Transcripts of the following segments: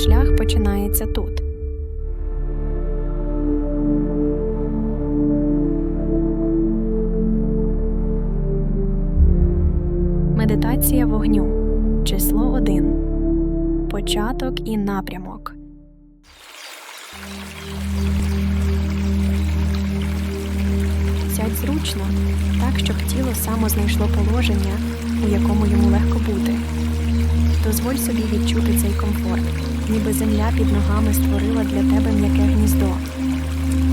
шлях починається тут. Медитація вогню. Число 1. Початок і напрямок. Сядь зручно, так, щоб тіло само знайшло положення, у якому йому легко бути. Дозволь собі відчути цей комфорт, ніби земля під ногами створила для тебе м'яке гніздо.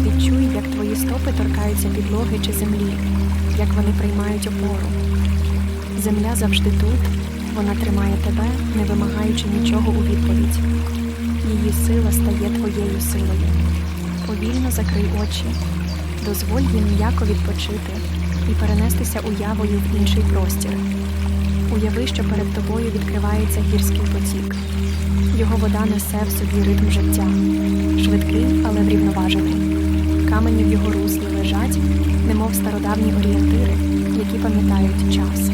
Відчуй, як твої стопи торкаються підлоги чи землі, як вони приймають опору. Земля завжди тут, вона тримає тебе, не вимагаючи нічого у відповідь. Її сила стає твоєю силою. Повільно закрий очі, дозволь їм м'яко відпочити і перенестися уявою в інший простір. Уяви, що перед тобою відкривається гірський потік. Його вода несе в собі ритм життя, швидкий, але врівноважений. Камені в його руслі лежать, немов стародавні орієнтири, які пам'ятають час.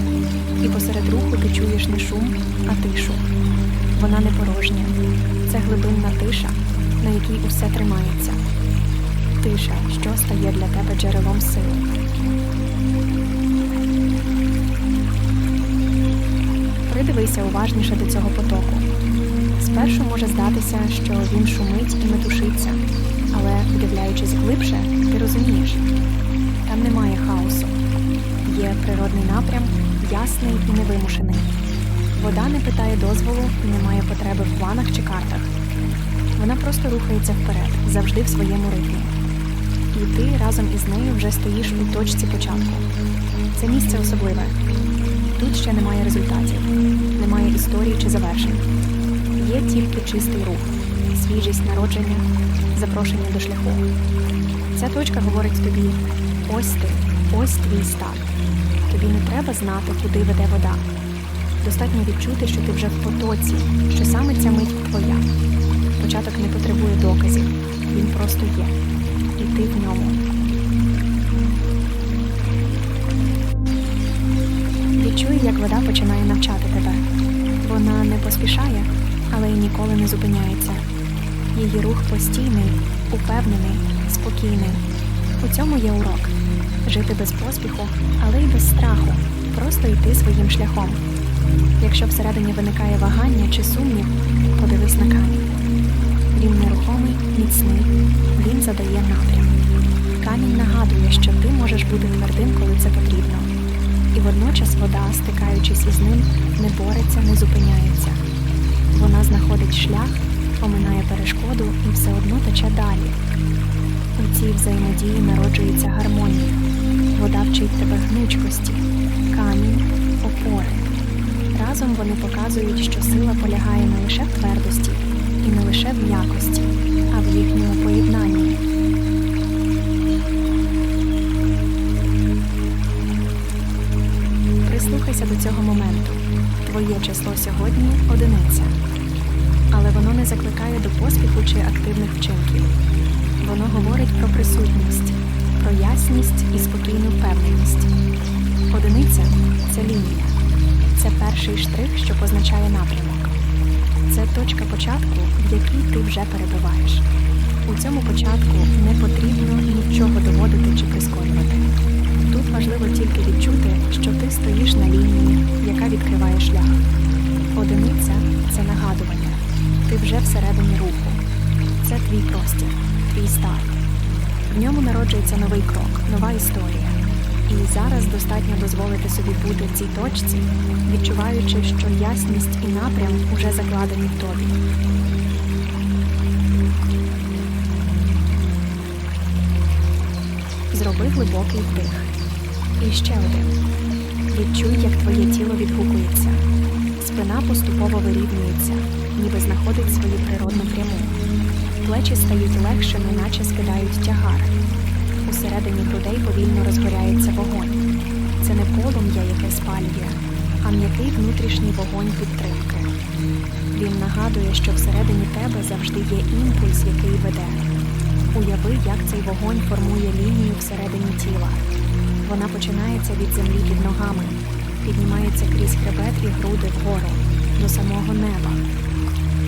І посеред руху ти чуєш не шум, а тишу. Вона не порожня. Це глибинна тиша, на якій усе тримається. Тиша, що стає для тебе джерелом сили. Придивися уважніше до цього потоку. Спершу може здатися, що він шумить і метушиться, але, вдивляючись глибше, ти розумієш, там немає хаосу. Є природний напрям, ясний і невимушений. Вода не питає дозволу і не має потреби в планах чи картах. Вона просто рухається вперед, завжди в своєму ритмі. І ти разом із нею вже стоїш у точці початку. Це місце особливе. Тут ще немає результатів, немає історії чи завершень. Є тільки чистий рух, свіжість народження, запрошення до шляху. Ця точка говорить тобі: ось ти, ось твій старт. Тобі не треба знати, куди веде вода. Достатньо відчути, що ти вже в потоці, що саме ця мить твоя. Початок не потребує доказів, він просто є. І ти в ньому. Відчуй, як вода починає навчати тебе. Вона не поспішає, але й ніколи не зупиняється. Її рух постійний, упевнений, спокійний. У цьому є урок жити без поспіху, але й без страху, просто йти своїм шляхом. Якщо всередині виникає вагання чи сумнів, подивись на камінь. Він нерухомий, міцний, він задає напрям. Камінь нагадує, що ти можеш бути твердим, коли це потрібно. І водночас вода, стикаючись із ним, не бореться, не зупиняється. Вона знаходить шлях, оминає перешкоду і все одно тече далі. У цій взаємодії народжується гармонія. Вода вчить тебе гнучкості, камінь, опори. Разом вони показують, що сила полягає не лише в твердості і не лише в м'якості, Твоє число сьогодні одиниця. Але воно не закликає до поспіху чи активних вчинків. Воно говорить про присутність, про ясність і спокійну впевненість. Одиниця це лінія. Це перший штрих, що позначає напрямок. Це точка початку, в якій ти вже перебуваєш. У цьому початку не потрібно нічого доводити чи прискорювати. Твій старт. В ньому народжується новий крок, нова історія. І зараз достатньо дозволити собі бути в цій точці, відчуваючи, що ясність і напрям уже закладені в тобі. Зроби глибокий вдих. І ще один. Відчуй, як твоє тіло відгукується. Спина поступово вирівнюється, ніби знаходить свою природну пряму. Плечі стають легшими, наче скидають тягар. Усередині грудей повільно розгоряється вогонь. Це не полум'я, яке спалює, а м'який внутрішній вогонь підтримки. Він нагадує, що всередині тебе завжди є імпульс, який веде. Уяви, як цей вогонь формує лінію всередині тіла. Вона починається від землі під ногами, піднімається крізь хребет і груди вгору, до самого неба.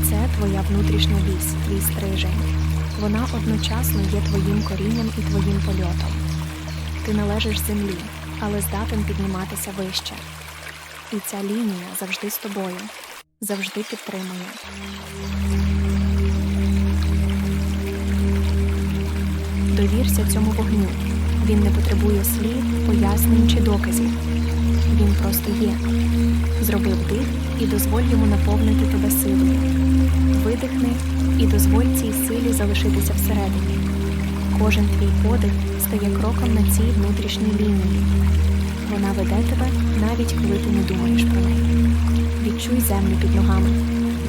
Це твоя внутрішня вісь, твій стрижень. Вона одночасно є твоїм корінням і твоїм польотом. Ти належиш землі, але здатен підніматися вище. І ця лінія завжди з тобою, завжди підтримує. Довірся цьому вогню. Він не потребує слів, пояснень чи доказів. Він просто є. Зроби вдих і дозволь йому наповнити тебе силою. Силі залишитися всередині. Кожен твій подих стає кроком на цій внутрішній лінії. Вона веде тебе навіть коли ти не думаєш про неї. Відчуй землю під ногами.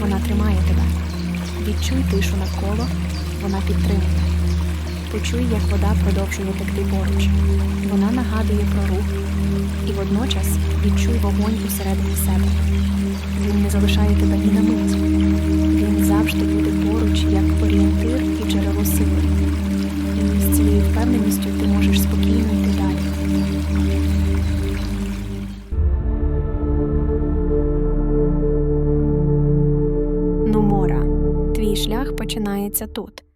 Вона тримає тебе. Відчуй тишу навколо. Вона підтримує. Почуй, як вода продовжує текти поруч. Вона нагадує про рух. І водночас відчуй вогонь усередині себе. Він не залишає тебе ні на мить. Завжди буде поруч як орієнтир і джерело сили. І з цією впевненістю ти можеш спокійно йти далі. Нумора. Твій шлях починається тут.